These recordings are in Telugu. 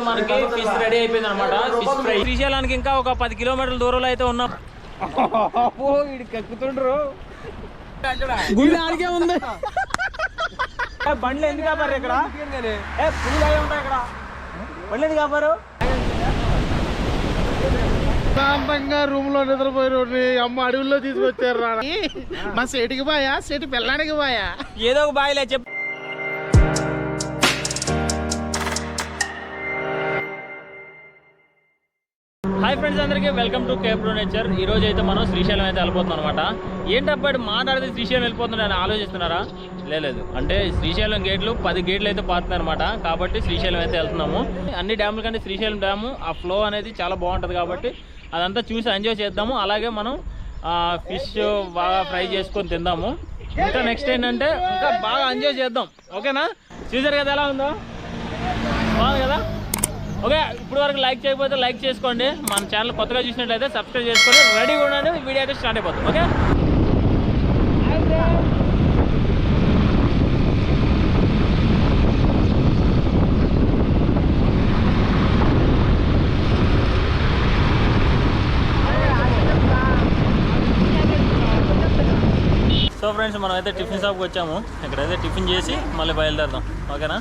మనకి ఫిష్ రెడీ అయిపోయింది అనమాట ఫిష్ ఫ్రై శ్రీశైలానికి ఇంకా ఒక పది కిలోమీటర్ల దూరంలో అయితే ఉన్నాం కక్కుతుండ్రు. గుడి ఆడికే ఉంది. బండ్లు ఎందుకు కాపారు ఇక్కడ? ఏ పుల్లు అయి ఉంటాయి ఇక్కడ. బండ్లు ఎందుకు కాపారు ప్రశాంతంగా రూమ్లో నిద్రపోయిన అమ్మ అడవుల్లో తీసుకొచ్చారు రా మా సేటికి పోయా? సేటి పిల్లానికి పోయా? ఏదో ఒక బాయిలే చెప్పు. హాయ్ ఫ్రెండ్స్ అందరికీ వెల్కమ్ టు కేప్రో నేచర్. ఈ రోజు అయితే మనం శ్రీశైలం అయితే వెళ్ళిపోతున్నాం అనమాట ఏంటప్పుడు మాట్లాడితే శ్రీశైలం వెళ్ళిపోతున్నాడు అని ఆలోచిస్తున్నారా? లేదు. అంటే శ్రీశైలం గేట్లు పది గేట్లు అయితే పారుతున్నాయి అనమాట కాబట్టి శ్రీశైలం అయితే వెళ్తున్నాము. అన్ని డ్యాముల కంటే శ్రీశైలం డ్యాము ఆ ఫ్లో అనేది చాలా బాగుంటుంది కాబట్టి అదంతా చూసి ఎంజాయ్ చేద్దాము. అలాగే మనం ఫిష్ బాగా ఫ్రై చేసుకొని తిందాము. ఇంకా నెక్స్ట్ ఏంటంటే ఇంకా బాగా ఎంజాయ్ చేద్దాం. ఓకేనా చూసారు కదా ఎలా ఉందో? బాగుంది కదా? ఓకే ఇప్పుడు వరకు లైక్ చేయకపోతే లైక్ చేసుకోండి. మన ఛానల్ కొత్తగా చూసినట్లయితే సబ్స్క్రైబ్ చేసుకొని రెడీగా ఉండండి. వీడియో అయితే స్టార్ట్ అయిపోతుంది. ఓకే? సో ఫ్రెండ్స్ మనం అయితే టిఫిన్ షాప్కి వచ్చాము. ఇక్కడైతే టిఫిన్ చేసి మళ్ళీ బయలుదేరదాం. ఓకేనా?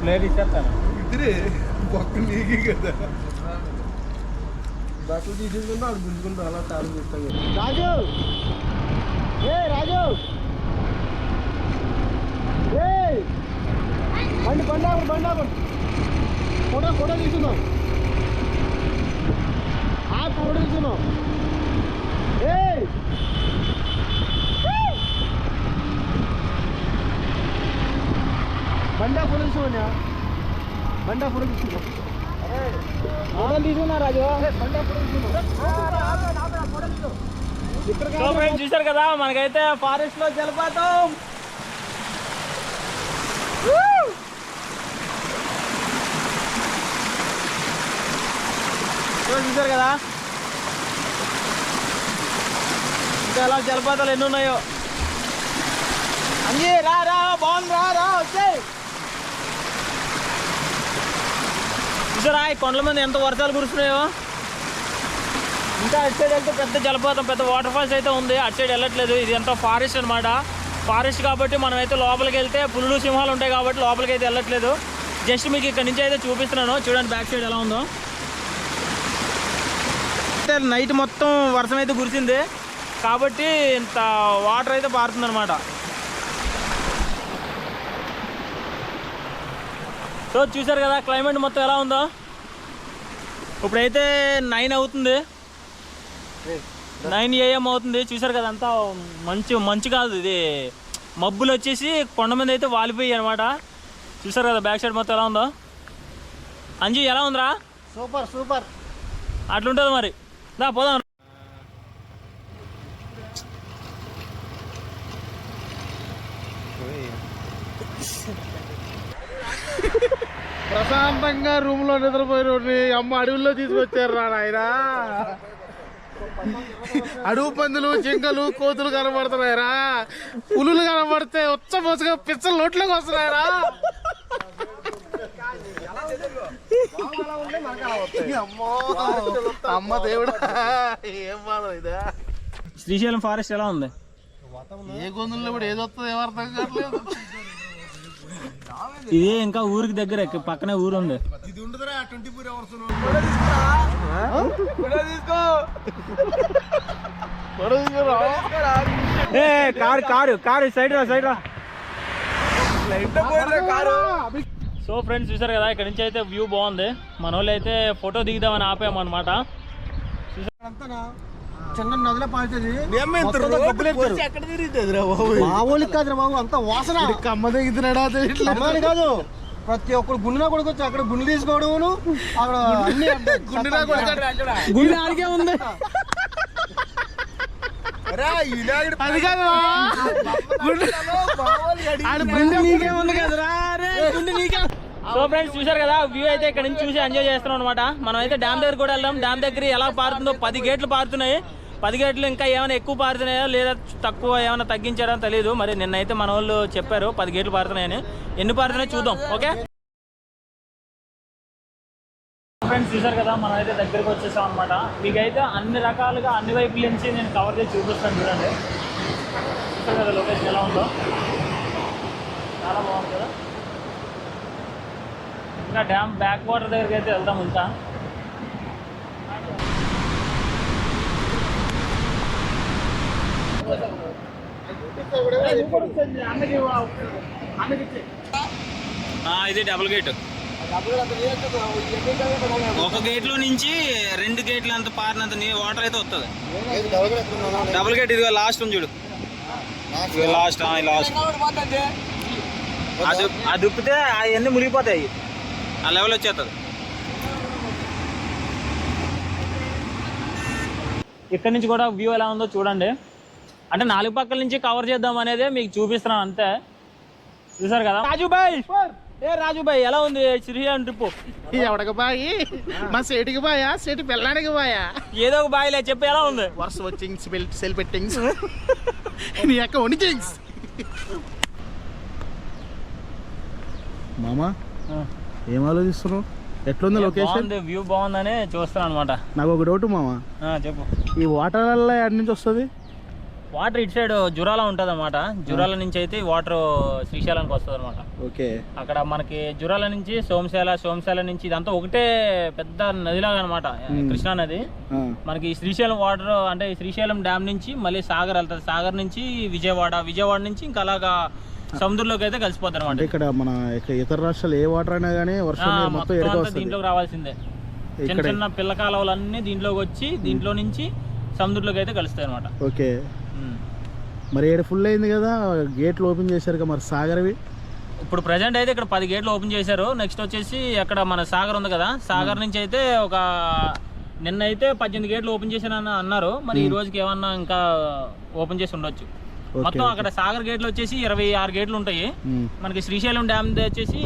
ప్లేట్ ఇచ్చేస్తాను ఇద్దరే పక్క నీకే కదా బట్టలు తీసేసుకుంటా అక్కడ గుంజుకుంటా అలా తాళం చెప్తాం రాజు ఏ రాజు ఏ బండి బండి ఆపండి బండి ఆపండి ఫోటో ఫోటో తీసుకుందాం ఆ ఫోటో తీసుకుందాం ఏ బండా ఫోటో తీసుకోండి బండా తీసుకుందాం ఫోటోలు తీసుకున్నా రాజు బండా ఫ్రెండ్స్ చూసారు కదా మనకైతే ఫారెస్ట్లో జలపాతం చూసారు కదా ఇంకా ఎలా జలపాతాలు ఎన్ని ఉన్నాయో అంజీ రా రా బాగుంది రా రా వచ్చేయ్ చూసారా? ఈ కొండల మీద ఎంత వర్షాలు కురుస్తున్నాయో? ఇంకా అటు సైడ్ వెళ్తే పెద్ద జలపాతం పెద్ద వాటర్ ఫాల్స్ అయితే ఉంది. అటు సైడ్ వెళ్ళట్లేదు. ఇది ఎంతో ఫారెస్ట్ అనమాట ఫారెస్ట్ కాబట్టి మనం అయితే లోపలికి వెళ్తే పులులు సింహాలు ఉంటాయి కాబట్టి లోపలికి అయితే వెళ్ళట్లేదు. జస్ట్ మీకు ఇక్కడ నుంచి అయితే చూపిస్తున్నాను. చూడండి బ్యాక్ సైడ్ ఎలా ఉందో. అయితే నైట్ మొత్తం వర్షం అయితే కురిసింది. కాబట్టి ఇంత వాటర్ అయితే పారుతుంది సో చూసారు కదా క్లైమేట్ మొత్తం ఎలా ఉందో? ఇప్పుడైతే నైన్ అవుతుంది. నైన్ ఏఎం అవుతుంది. చూసారు కదా అంతా మంచి మంచి కాదు ఇది. మబ్బులు వచ్చేసి కొండ మీద అయితే వాలిపోయాయి అనమాట చూసారు కదా బ్యాక్ సైడ్ మొత్తం ఎలా ఉందో? అంజీ ఎలా ఉందిరా? Super super. అట్లుంటుంది మరి. దా పోదాం. ప్రశాంతంగా రూమ్లో నిద్రపోయిన అమ్మ అడవుల్లో తీసుకొచ్చారు రా నాయన. అడవు పందులు జింకలు కోతులు కనబడుతున్నాయరా పులులు కనబడితే ఉచ్చ పోసుగా పిచ్చలు నోట్లోకి వస్తున్నాయరా అమ్మో అమ్మ దేవుడా ఏం బాధ ఇదా? శ్రీశైలం ఫారెస్ట్ ఎలా ఉంది? ఏ గొంతుల్లో కూడా ఏది వస్తుంది ఏం అర్థం కావట్లేదు. ఇది ఇంకా ఊరికి దగ్గర పక్కనే ఊరు ఉంది. ఇది ఉండదురా ట్వంటీ ఫోర్ అవర్స్ ఏ కారు కారు కారు సైడ్ రా సైడ్ రా. సో ఫ్రెండ్స్ చూసారు కదా ఇక్కడ నుంచి అయితే వ్యూ బాగుంది. మన వాళ్ళు అయితే ఫోటో దిగుదామని ఆపామన్నమాట. చిన్న నదిలో తిరుగుతుంది మా ఊళ్ళకి కాదురా బాబు అంత వాసన. కమ్మ దిగుతున్నాడా అమ్మాయి కాదు. ప్రతి ఒక్కరు గుండెనా కొడుకొచ్చి అక్కడ గుండె తీసుకోవడం అక్కడ అన్ని గుండెనా గుడి ఆడికే ఉంది. అది కాదు ఆడ గుండె నీకే ఉంది కదరా. రే గుండె నీకే సో ఫ్రెండ్స్ చూసారు కదా వ్యూ అయితే ఇక్కడ నుంచి చూసి ఎంజాయ్ చేస్తున్నాం అనమాట మనం అయితే డ్యామ్ దగ్గర కూడా వెళ్దాం. డ్యామ్ దగ్గర ఎలా పారుతుందో పది గేట్లు పారుతున్నాయి. పది గేట్లు ఇంకా ఏమైనా ఎక్కువ పారుతున్నాయా లేదా తక్కువ ఏమైనా తగ్గించారా అని తెలియదు మరి నిన్నైతే మన వాళ్ళు చెప్పారు పది గేట్లు పారుతున్నాయని. ఎన్ని పారుతున్నాయో చూద్దాం. ఓకే? ఫ్రెండ్స్ చూసారు కదా మనం అయితే దగ్గరకు వచ్చేసాం అనమాట మీకైతే అన్ని రకాలుగా అన్ని వైపుల నుంచి నేను కవర్ చేసి చూపిస్తాను చూడండి. చూసారు కదా లొకేషన్ ఎలా ఉందో? చాలా బాగుంది కదా? ఇంకా డ్యామ్ బ్యాక్ వాటర్ దగ్గరికి అయితే వెళ్దాం ఇంకా. ఇది డబుల్ గేట్ ఒక గేట్లో నుంచి రెండు గేట్లు అంత పారినంత నీ వాటర్ అయితే వస్తుంది డబుల్ గేట్ ఇదిగో లాస్ట్ ఉంది చూడు. లాస్ట్ ఆ, దుప్పితే లాస్ట్ అది అది ఉప్పితే అవన్నీ మునిగిపోతాయి. ఆ లెవెల్ వచ్చేస్తుంది ఇక్కడ నుంచి కూడా వ్యూ ఎలా ఉందో చూడండి. అంటే నాలుగు పక్కల నుంచి కవర్ చేద్దాం అనేది మీకు చూపిస్తున్నాను అంతే. చూసారు కదా? రాజుబాయ్! ఏ రాజుబాయ్ ఎలా ఉంది శ్రీరామ్ ట్రిప్ ఎవడకి బాయి? మా సేటికి బాయా? సేటి పిల్లాడికి బాయా? ఏదో ఒక బాయిలే చెప్పి ఎలా ఉంది? వరుస వచ్చింగ్స్ సెల్ పెట్టింగ్స్ నీ యొక్క ఒనికింగ్స్ మామా ఏం ఆలోచిస్తున్నావు? ఎట్లుంది లొకేషన్ బాగుంది వ్యూ బాగుందని చూస్తున్నాను అనమాట నాకు ఒక డౌట్ మామా. చెప్పు. ఈ వాటర్ వల్ల ఎక్కడి నుంచి వస్తుంది? వాటర్ ఇటు సైడ్ జురాల ఉంటుంది అనమాట జురాల నుంచి అయితే వాటర్ శ్రీశైలానికి వస్తుంది అనమాట ఓకే. అక్కడ మనకి జురాల నుంచి సోమశాల సోమశాల నుంచి ఇదంతా ఒకటే పెద్ద నదిలాగా అనమాట కృష్ణా నది. మనకి శ్రీశైలం వాటర్ అంటే శ్రీశైలం డ్యామ్ నుంచి మళ్ళీ సాగర్ వెళ్తుంది. సాగర్ నుంచి విజయవాడ విజయవాడ నుంచి ఇంకా అలాగా సముద్రంలోకి అయితే కలిసిపోతుంది అంటే అనమాట ఇక్కడ మన ఇతర రాష్ట్రాలు ఏ వాటర్ అయినా కానీ వర్షం మొత్తం దీంట్లోకి రావాల్సిందే. చిన్న చిన్న పిల్ల కాలువలన్నీ దీంట్లోకి వచ్చి దీంట్లో నుంచి సముద్రంలోకి అయితే కలుస్తాయి అనమాట ఓకే. మరి ఏడు ఫుల్ అయింది కదా గేట్లు ఓపెన్ చేశారు కదా మరి సాగర్వి. ఇప్పుడు ప్రజెంట్ అయితే ఇక్కడ పది గేట్లు ఓపెన్ చేశారు. నెక్స్ట్ వచ్చేసి అక్కడ మన సాగర్ ఉంది కదా సాగర్ నుంచి అయితే ఒక నిన్న అయితే పద్దెనిమిది గేట్లు ఓపెన్ చేశానని అన్నారు. మరి ఈ రోజుకి ఏమన్నా ఇంకా ఓపెన్ చేసి ఉండొచ్చు? మొత్తం అక్కడ సాగర్ గేట్లు వచ్చేసి ఇరవై ఆరు గేట్లు ఉంటాయి. మనకి శ్రీశైలం డ్యామ్ వచ్చేసి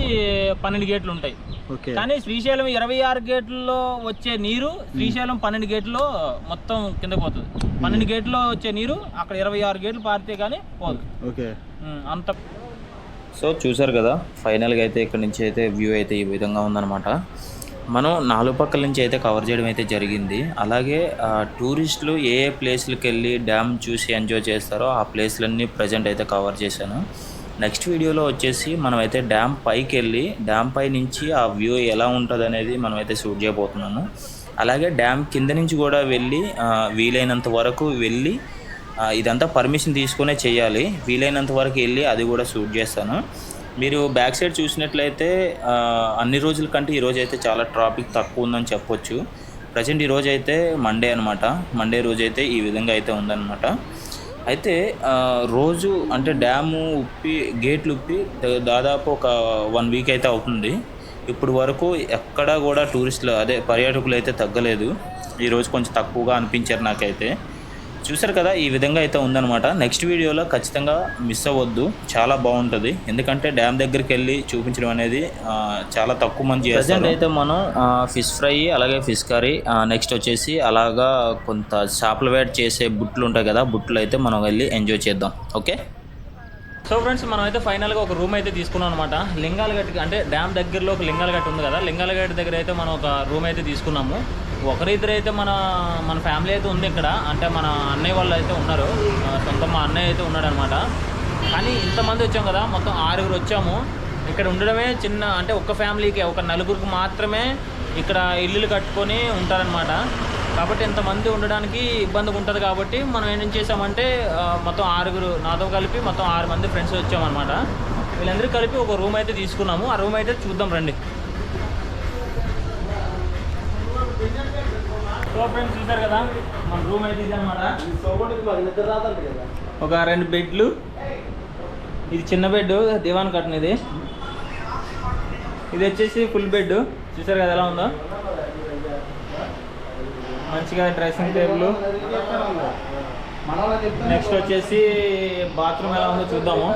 పన్నెండు గేట్లు ఉంటాయి. ఓకే. కానీ శ్రీశైలం ఇరవై ఆరు గేట్లలో వచ్చే నీరు శ్రీశైలం పన్నెండు గేట్లో మొత్తం కింద పోతుంది. పన్నెండు గేట్లో వచ్చే నీరు అక్కడ ఇరవై ఆరు గేట్లు పారితే కానీ పోదు. అంత సో చూసారు కదా ఫైనల్గా అయితే ఇక్కడ నుంచి అయితే వ్యూ అయితే ఈ విధంగా ఉందన్నమాట. మనం నాలుగు పక్కల నుంచి అయితే కవర్ చేయడం అయితే జరిగింది. అలాగే టూరిస్టులు ఏ ఏ ప్లేస్లకు వెళ్ళి డ్యామ్ చూసి ఎంజాయ్ చేస్తారో ఆ ప్లేస్లన్నీ ప్రజెంట్ అయితే కవర్ చేశాను. నెక్స్ట్ వీడియోలో వచ్చేసి మనం అయితే డ్యామ్ పైకి వెళ్ళి డ్యామ్ పై నుంచి ఆ వ్యూ ఎలా ఉంటుంది అనేది మనం అయితే షూట్ చేయబోతున్నాము అలాగే డ్యామ్ కింద నుంచి కూడా వెళ్ళి వీలైనంత వరకు వెళ్ళి ఇదంతా పర్మిషన్ తీసుకునే చేయాలి. వీలైనంత వరకు వెళ్ళి అది కూడా షూట్ చేస్తాను. మీరు బ్యాక్ సైడ్ చూసినట్లయితే అన్ని రోజుల కంటే ఈరోజు అయితే చాలా ట్రాఫిక్ తక్కువ ఉందని చెప్పొచ్చు. ప్రజెంట్ ఈరోజు అయితే మండే అనమాట మండే రోజు అయితే ఈ విధంగా అయితే ఉందన్నమాట. అయితే రోజు అంటే డ్యాము ఉప్పి గేట్లు ఉప్పి దాదాపు ఒక వన్ వీక్ అయితే అవుతుంది. ఇప్పుడు వరకు ఎక్కడా కూడా టూరిస్టులు అదే పర్యాటకులు అయితే తగ్గలేదు. ఈరోజు కొంచెం తక్కువగా అనిపించారు నాకైతే. చూసారు కదా ఈ విధంగా అయితే ఉందన్నమాట. నెక్స్ట్ వీడియోలో ఖచ్చితంగా మిస్ అవ్వద్దు. చాలా బాగుంటుంది. ఎందుకంటే డ్యామ్ దగ్గరికి వెళ్ళి చూపించడం అనేది చాలా తక్కువ మంది చేస్తారు. అయితే మనం ఫిష్ ఫ్రై అలాగే ఫిష్ కర్రీ నెక్స్ట్ వచ్చేసి అలాగా కొంత చేపల వేట చేసే బుట్లు ఉంటాయి కదా బుట్లు అయితే మనం వెళ్ళి ఎంజాయ్ చేద్దాం. ఓకే? సో ఫ్రెండ్స్ మనం అయితే ఫైనల్గా ఒక రూమ్ అయితే తీసుకున్నాం అనమాట లింగాలగట్టుకి అంటే డ్యామ్ దగ్గరలో ఒక లింగాలగట్టు ఉంది కదా లింగాలగట్టు దగ్గర అయితే మనం ఒక రూమ్ అయితే తీసుకున్నాము. ఒకరిద్దరు అయితే మన మన ఫ్యామిలీ అయితే ఉంది ఇక్కడ. అంటే మన అన్నయ్య వాళ్ళు అయితే ఉన్నారు. సొంత మా అన్నయ్య అయితే ఉన్నాడు అనమాట కానీ ఇంతమంది వచ్చాం కదా మొత్తం ఆరుగురు వచ్చాము. ఇక్కడ ఉండడమే చిన్న అంటే ఒక ఫ్యామిలీకి ఒక నలుగురికి మాత్రమే ఇక్కడ ఇల్లులు కట్టుకొని ఉంటారనమాట. కాబట్టి ఇంతమంది ఉండడానికి ఇబ్బందిగా ఉంటుంది కాబట్టి మనం ఏం చేసామంటే మొత్తం ఆరుగురు నాతో కలిపి మొత్తం ఆరు మంది ఫ్రెండ్స్ వచ్చామన్నమాట వీళ్ళందరూ కలిపి ఒక రూమ్ అయితే తీసుకున్నాము. ఆ రూమ్ అయితే చూద్దాం రండి. సో ఫ్రెండ్స్ చూసారు కదా? మన రూమ్ అయితే ఇది అనమాట ఒక రెండు బెడ్లు. ఇది చిన్న బెడ్ దివాన్ కట్టిన ఇది ఇది వచ్చేసి ఫుల్ బెడ్ చూసారు కదా ఎలా ఉందో? మంచిగా డ్రెస్సింగ్ టేబుల్. నెక్స్ట్ వచ్చేసి బాత్రూమ్ ఎలా ఉందో చూద్దాము.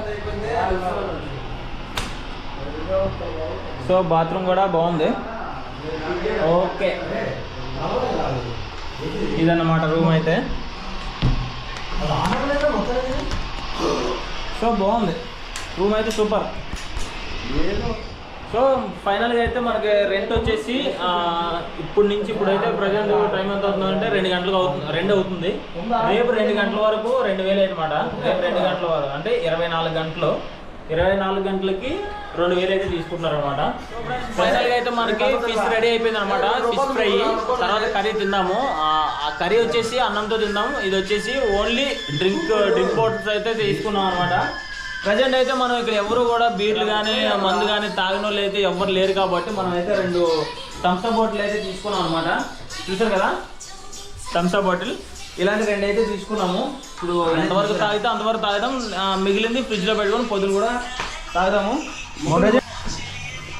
సో బాత్రూమ్ కూడా బాగుంది. ఓకే ఇదన్నమాట రూమ్ అయితే. సో బాగుంది. రూమ్ అయితే సూపర్. సో ఫైనల్గా అయితే మనకి రెంట్ వచ్చేసి ఇప్పుడు నుంచి ఇప్పుడైతే ప్రజెంట్ టైం ఎంత అవుతుందంటే రెండు గంటలకు అవుతుంది రెండు అవుతుంది. రేపు రెండు గంటల వరకు రెండు వేలు అనమాట రేపు రెండు గంటల వరకు అంటే ఇరవై నాలుగు గంటలు. ఇరవై నాలుగు గంటలకి రెండు వేలు అయితే తీసుకుంటున్నారు అనమాట ఫైనల్గా అయితే మనకి ఫిష్ రెడీ అయిపోయింది అనమాట ఫిష్ ఫ్రై తర్వాత కర్రీ తిన్నాము ఆ కర్రీ వచ్చేసి అన్నంతో తిన్నాము ఇది వచ్చేసి ఓన్లీ డ్రింక్ డ్రింక్ బాటిల్స్ అయితే తీసుకున్నాం అనమాట ప్రజెంట్ అయితే మనం ఇక్కడ ఎవరు కూడా బీర్లు కానీ మందు కానీ తాగిన వాళ్ళు అయితే ఎవరు లేరు కాబట్టి మనం అయితే రెండు థమ్స్అప్ బాటిల్ అయితే తీసుకున్నాం అనమాట చూసారు కదా? Thums Up bottle. ఇలాంటి రెండు అయితే తీసుకున్నాము. ఇప్పుడు ఎంతవరకు తాగితే అంతవరకు తాగుదాం ఆ, మిగిలింది ఫ్రిడ్జ్లో పెట్టుకొని పొద్దున కూడా తాగుదాము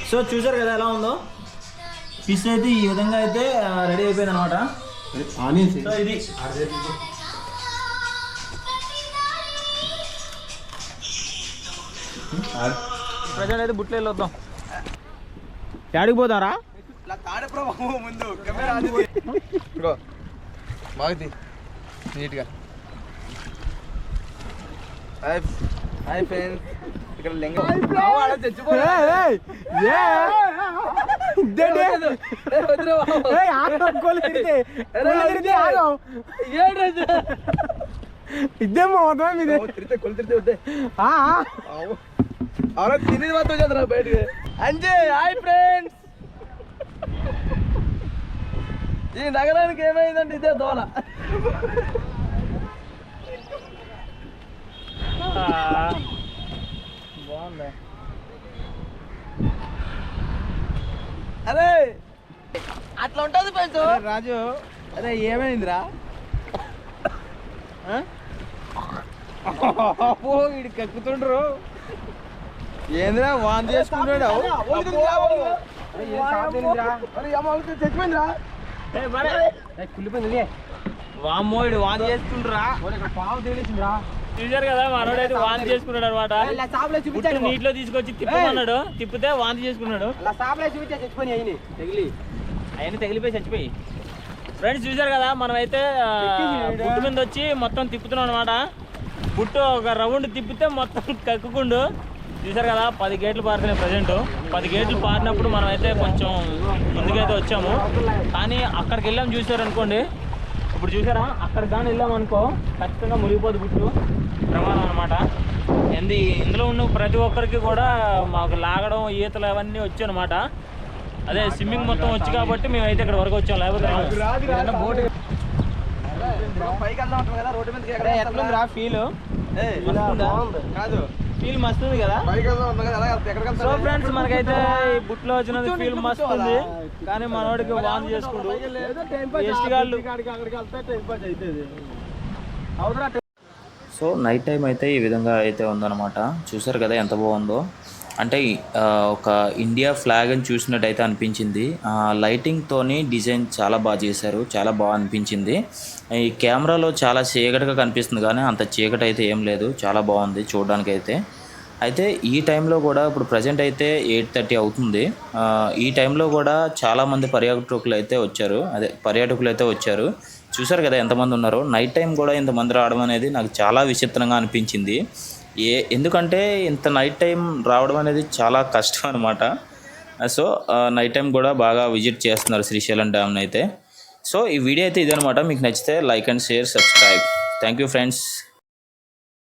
సో చూసారు కదా ఎలా ఉందో? ఫిష్ అయితే ఈ విధంగా అయితే రెడీ అయిపోయింది అనమాట ఆనియన్స్? సో ఇది. ప్రజెంట్ అయితే బుట్లు వెళ్ళొద్దాం. యాడికి పోతారా? ముందు నీట్గా హాయ్ హాయ్ ఫ్రెండ్స్ ఇక్కడ లెంగ ఇద్దేమో మొత్తం ఇది తిరితే కొలు తిరితే వద్దే అవునా తినేది మాత్రం చదరా బయటకి అంజే హాయ్ ఫ్రెండ్స్ ఈ నగరానికి ఏమైందంటే ఇదే దోల బాగుంది అరే అట్లా ఉంటుంది పెంచు రాజు అరే ఏమైందిరా అబ్బో వీడు కక్కుతుండ్రు ఏందిరా వాంతి చేసుకుంటాడు చచ్చిపోయిందిరా కుళ్ళిపోయింది చేసుకుంటారా పాము తేలిసిందిరా కదా మనోడైతే వాంతి చేసుకున్నాడు అనమాట సాపులో చూపించాడు నీటిలో తీసుకొచ్చి తిప్పమన్నాడు. తిప్పితే వాంతి చేసుకున్నాడు. అయిని తగిలిపోయి చచ్చిపోయి. ఫ్రెండ్స్ చూసారు కదా మనమైతే ఆ, బుట్టు మీద వచ్చి మొత్తం తిప్పుతున్నాం అనమాట బుట్టు ఒక రౌండ్ తిప్పితే మొత్తం కక్కుకుండు. చూసారు కదా పది గేట్లు పారుతున్నాయి ప్రజెంట్. పది గేట్లు పారినప్పుడు మనమైతే కొంచెం ముందుకైతే వచ్చాము. కానీ అక్కడికి వెళ్ళాం చూసారు అనుకోండి. ఇప్పుడు చూసారా అక్కడికి కానీ వెళ్ళాం అనుకో ఖచ్చితంగా మునిగిపోదు బుట్టు ప్రమాదం అనమాట ఎందు ఇందులో ఉన్న ప్రతి ఒక్కరికి కూడా మాకు లాగడం ఈతలు అవన్నీ వచ్చాయి అనమాట అదే స్విమ్మింగ్ మొత్తం వచ్చి కాబట్టి మేమైతే ఇక్కడ వరకు వచ్చాం లేకపోతే రాము. పైకి వెళ్దాం అంటారు కదా రోడ్డు మీదకి అరే, ఎట్లుందిరా ఫీల్? కాదు. ఫీల్ మస్తు ఉంది కదా? సో ఫ్రెండ్స్ మనకైతే ఈ బుట్లో వచ్చినది ఫీల్ మస్తు ఉంది. కానీ మనోడికి వాంతి చేసుకుంటూ సో నైట్ టైం అయితే ఈ విధంగా అయితే ఉందన్నమాట. చూసారు కదా ఎంత బాగుందో? అంటే ఒక ఇండియా ఫ్లాగ్ అని చూసినట్టయితే అనిపించింది. లైటింగ్తోని డిజైన్ చాలా బాగా చేశారు. చాలా బాగా అనిపించింది. ఈ కెమెరాలో చాలా చీకటిగా కనిపిస్తుంది కానీ అంత చీకటి అయితే ఏం లేదు. చాలా బాగుంది చూడడానికి అయితే అయితే ఈ టైంలో కూడా ఇప్పుడు ప్రజెంట్ అయితే ఎయిట్ థర్టీ అవుతుంది. ఈ టైంలో కూడా చాలామంది పర్యాటకులు అయితే వచ్చారు. అదే పర్యాటకులు అయితే వచ్చారు. చూసారు కదా ఎంతమంది ఉన్నారో. నైట్ టైం కూడా ఇంతమంది రావడం అనేది నాకు చాలా విచిత్రంగా అనిపించింది. ఏ ఎందుకంటే ఇంత నైట్ టైం రావడం అనేది చాలా కష్టం అనమాట సో నైట్ టైం కూడా బాగా విజిట్ చేస్తున్నారు శ్రీశైలం డ్యామ్ని అయితే సో ఈ వీడియో అయితే ఇదనమాట మీకు నచ్చితే like and share subscribe thank you friends